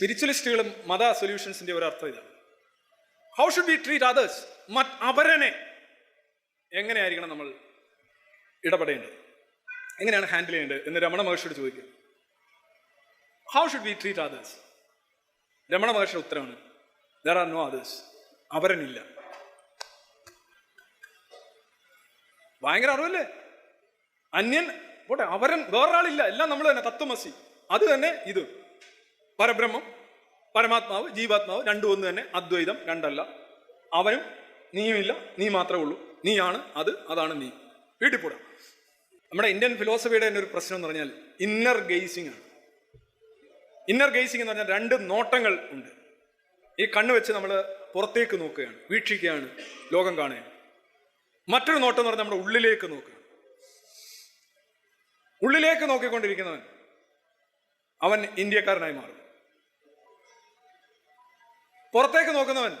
സ്പിരിച്വലിസ്റ്റുകളും മത സൊല്യൂഷൻസിന്റെ ഒരു അർത്ഥം ഇതാണ്. How should be treat others അവരനെ എങ്ങനെയായിരിക്കണം നമ്മൾ ഇടപെടേണ്ടത്? എങ്ങനെയാണ് ഹാൻഡിൽ ചെയ്യേണ്ടത്? എന്ന് രമണ മഹർഷിയോട് ചോദിക്കും. How should be treat others Ramana മഹർഷിയുടെ ഉത്തരമാണ് ദർ ആർ നോ അതേഴ്സ് അവരനില്ല. ഭയങ്കര അറിവല്ലേ? അന്യൻ പോട്ടെ അവരൻ വേറൊരാളില്ല. എല്ലാം നമ്മൾ തന്നെ തത്വമസി. അത് തന്നെ ഇത്. പരബ്രഹ്മം പരമാത്മാവ് ജീവാത്മാവ് രണ്ടും ഒന്ന് തന്നെ അദ്വൈതം രണ്ടല്ല. അവനും നീയുമില്ല നീ മാത്രമേ ഉള്ളൂ. നീയാണ് അത് അതാണ് നീ. വീട്ടിൽ നമ്മുടെ ഇന്ത്യൻ ഫിലോസഫിയുടെ തന്നെ ഒരു പ്രശ്നം എന്ന് പറഞ്ഞാൽ ഇന്നർ ഗെയ്സിംഗ് ആണ്. ഇന്നർ ഗെയ്സിംഗ് എന്ന് പറഞ്ഞാൽ രണ്ട് നോട്ടങ്ങൾ ഉണ്ട്. ഈ കണ്ണ് വെച്ച് നമ്മൾ പുറത്തേക്ക് നോക്കുകയാണ് വീക്ഷിക്കുകയാണ് ലോകം കാണുകയാണ്. മറ്റൊരു നോട്ടം എന്ന് പറഞ്ഞാൽ നമ്മുടെ ഉള്ളിലേക്ക് നോക്കുക ഉള്ളിലേക്ക് നോക്കിക്കൊണ്ടിരിക്കുന്നവൻ അവൻ ഇന്ത്യക്കാരനായി മാറും. പുറത്തേക്ക് നോക്കുന്നവൻ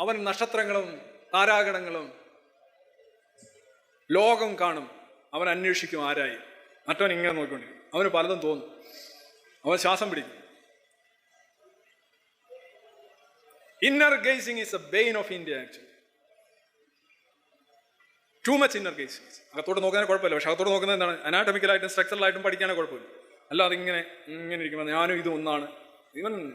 അവൻ നക്ഷത്രങ്ങളും താരാഗണങ്ങളും ലോകം കാണും. അവൻ അന്വേഷിക്കും ആരായി. മറ്റവൻ ഇങ്ങനെ നോക്കിക്കൊണ്ടിരിക്കും. അവന് പലതും തോന്നും. അവൻ ശ്വാസം പിടിക്കും. Inner gazing is a bane of India actually too much inner gaze അകത്തോട്ട് നോക്കാൻ കുഴപ്പമില്ല. പക്ഷെ അകത്തോട്ട് നോക്കുന്നത് എന്താണ്? അനാട്ടമിക്കലായിട്ടും സ്ട്രക്ചറലായിട്ടും പഠിക്കാനേ കുഴപ്പമില്ല. അല്ലാതെ ഇങ്ങനെ ഇങ്ങനെ ഇരിക്കുമ്പോൾ ഞാനും ഇതും ഒന്നാണ്. ഇവൻ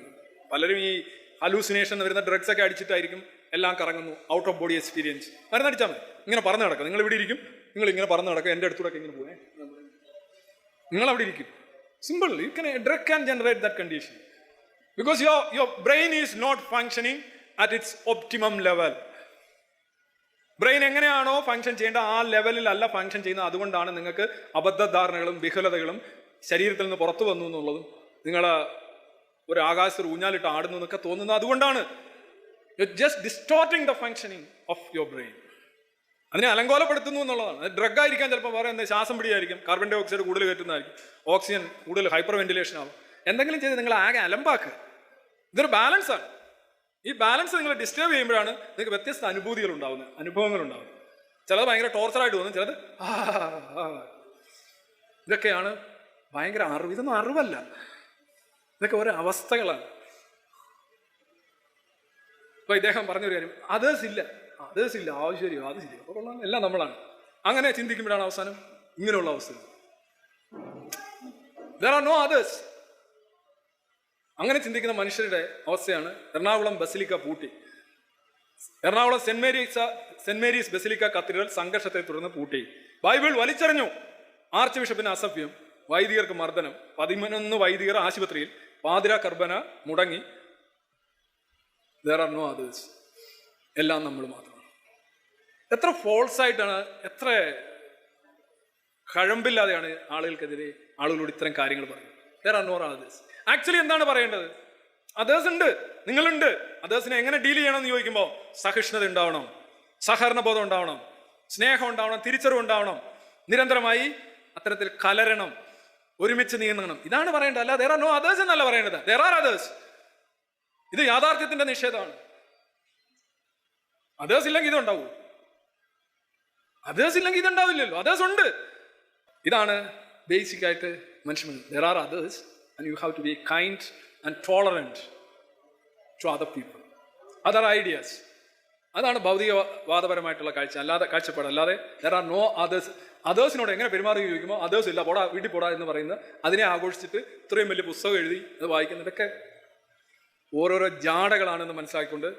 പലരും ഈ ഹലൂസിനേഷൻ വരുന്ന ഡ്രഗ്സ് ഒക്കെ അടിച്ചിട്ടായിരിക്കും എല്ലാം കറങ്ങുന്നു. ഔട്ട് ഓഫ് ബോഡി എക്സ്പീരിയൻസ് മരുന്നടിച്ചാൽ മതി. ഇങ്ങനെ പറഞ്ഞു നടക്കുക നിങ്ങൾ ഇവിടെ ഇരിക്കും. നിങ്ങൾ ഇങ്ങനെ പറഞ്ഞു നടക്കുക എന്റെ അടുത്തൂടെ ഇങ്ങനെ പോകേ നിങ്ങൾ അവിടെ ഇരിക്കും. Simple you can drug can generate that condition because your your brain is not functioning at its optimum level brain എങ്ങനെയാണോ ഫങ്ഷൻ ചെയ്യേണ്ട ആ ലെവലിലല്ല ഫങ്ഷൻ ചെയ്യുന്നത്. അതുകൊണ്ടാണ് നിങ്ങൾക്ക് അബദ്ധധാരണകളും വിഹുലതകളും ശരീരത്തിൽ നിന്ന് പുറത്തു വന്നു എന്നുള്ളതും നിങ്ങൾ ഒരു ആകാശത്തിൽ ഊഞ്ഞാലിട്ട് ആടുന്നു എന്നൊക്കെ തോന്നുന്നത് അതുകൊണ്ടാണ്. You just distorting the functioning of your brain അതിനെ അലങ്കോലപ്പെടുത്തുന്നു എന്നുള്ളതാണ്. ഡ്രഗ് ആയിരിക്കാൻ ചിലപ്പോൾ എന്താ ശ്വാസം പിടിയായിരിക്കും കാർബൺ ഡൈ ഓക്സൈഡ് കൂടുതൽ കയറ്റുന്നതായിരിക്കും ഓക്സിജൻ കൂടുതൽ ഹൈപ്പർ വെന്റിലേഷൻ ആവും. എന്തെങ്കിലും ചെയ്ത് നിങ്ങൾ ആകെ അലമ്പാക്കുക. ഇതൊരു ബാലൻസ് ആണ്. ഈ ബാലൻസ് നിങ്ങൾ ഡിസ്റ്റർബ് ചെയ്യുമ്പോഴാണ് നിങ്ങൾക്ക് വ്യത്യസ്ത അനുഭൂതികൾ ഉണ്ടാവുന്നത് അനുഭവങ്ങൾ ഉണ്ടാവുന്നത്. ചിലത് ഭയങ്കര ടോർച്ചറായിട്ട് തോന്നും ചിലത്. ഇതൊക്കെയാണ് ഭയങ്കര അറിവ്. ഇതൊന്നും അറിവല്ല. ഇതൊക്കെ ഓരോ അവസ്ഥകളാണ്. അപ്പൊ ഇദ്ദേഹം പറഞ്ഞൊരു കാര്യം അതേഴ്സ് ഇല്ല അതേഴ്സ് ഇല്ല ആവശ്യം അത് ശരി അപ്പൊ കൊള്ളാം എല്ലാം നമ്മളാണ്. അങ്ങനെ ചിന്തിക്കുമ്പോഴാണ് അവസാനം ഇങ്ങനെയുള്ള അവസ്ഥ. ആർ നോ അതേഴ്സ് അങ്ങനെ ചിന്തിക്കുന്ന മനുഷ്യരുടെ അവസ്ഥയാണ് എറണാകുളം ബസിലിക്ക പൂട്ടി. Ernakulam Saint Mary's Saint Mary's basilica cathedral സംഘർഷത്തെ തുടർന്ന് പൂട്ടി. ബൈബിൾ വലിച്ചെറിഞ്ഞു. ആർച്ച് ബിഷപ്പിന് അസഭ്യം വൈദികർക്ക് മർദ്ദനം പതിമൂന്ന് വൈദികർ ആശുപത്രിയിൽ പാതിര കർബന മുടങ്ങി. ദർ ആർ നോ അതേഴ്സ് എല്ലാം നമ്മൾ മാത്രമാണ്. എത്ര ഫോൾസ് ആയിട്ടാണ് എത്ര കഴമ്പില്ലാതെയാണ് ആളുകൾക്കെതിരെ ആളുകളോട് ഇത്തരം കാര്യങ്ങൾ പറയുന്നത്. There are no others actually എന്താണ് പറയേണ്ടത്? അതേഴ്സ് ഉണ്ട്. നിങ്ങളുണ്ട്. അതേഴ്സിനെ എങ്ങനെ ഡീൽ ചെയ്യണം എന്ന് ചോദിക്കുമ്പോൾ സഹിഷ്ണുത ഉണ്ടാവണം. സഹകരണ ബോധം ഉണ്ടാവണം. സ്നേഹം ഉണ്ടാവണം. തിരിച്ചറിവ് ഉണ്ടാവണം. നിരന്തരമായി അത്തരത്തിൽ കലരണം. ഒരുമിച്ച് നീങ്ങണം. ഇതാണ് പറയേണ്ടത്. അല്ല ദർ ആർ നോ അതേഴ്സ് എന്നല്ല പറയേണ്ടത്. ദർ ആർ അതേഴ്സ് ഇത് യാഥാർത്ഥ്യത്തിന്റെ നിഷേധമാണ്. അതേഴ്സ് ഇല്ലെങ്കിൽ ഇതുണ്ടാവൂ. അതേഴ്സ് ഇല്ലെങ്കിൽ ഇതുണ്ടാവില്ലല്ലോ. അതേഴ്സ് ഉണ്ട്. ഇതാണ് ബേസിക് ആയിട്ട് മനുഷ്യൻ there are others and you have to be kind and tolerant to other people other ideas അതാണ് ഭൗതികവാദപരമായിട്ടുള്ള കാഴ്ച. അല്ലാതെ കാഴ്ചപ്പാട്. അല്ലാതെ ദർ ആർ നോ അതേഴ്സ് അതേഴ്സിനോട് എങ്ങനെ പെരുമാറി ചോദിക്കുമ്പോൾ അതേഴ്സ് ഇല്ല പോടാ വീട്ടിൽ പോടാ എന്ന് പറയുന്നത് അതിനെ ആഘോഷിച്ചിട്ട് ഇത്രയും വലിയ പുസ്തകം എഴുതി അത് വായിക്കുന്നതൊക്കെ ഓരോരോ ജാടകളാണെന്ന് മനസ്സിലാക്കിക്കൊണ്ട്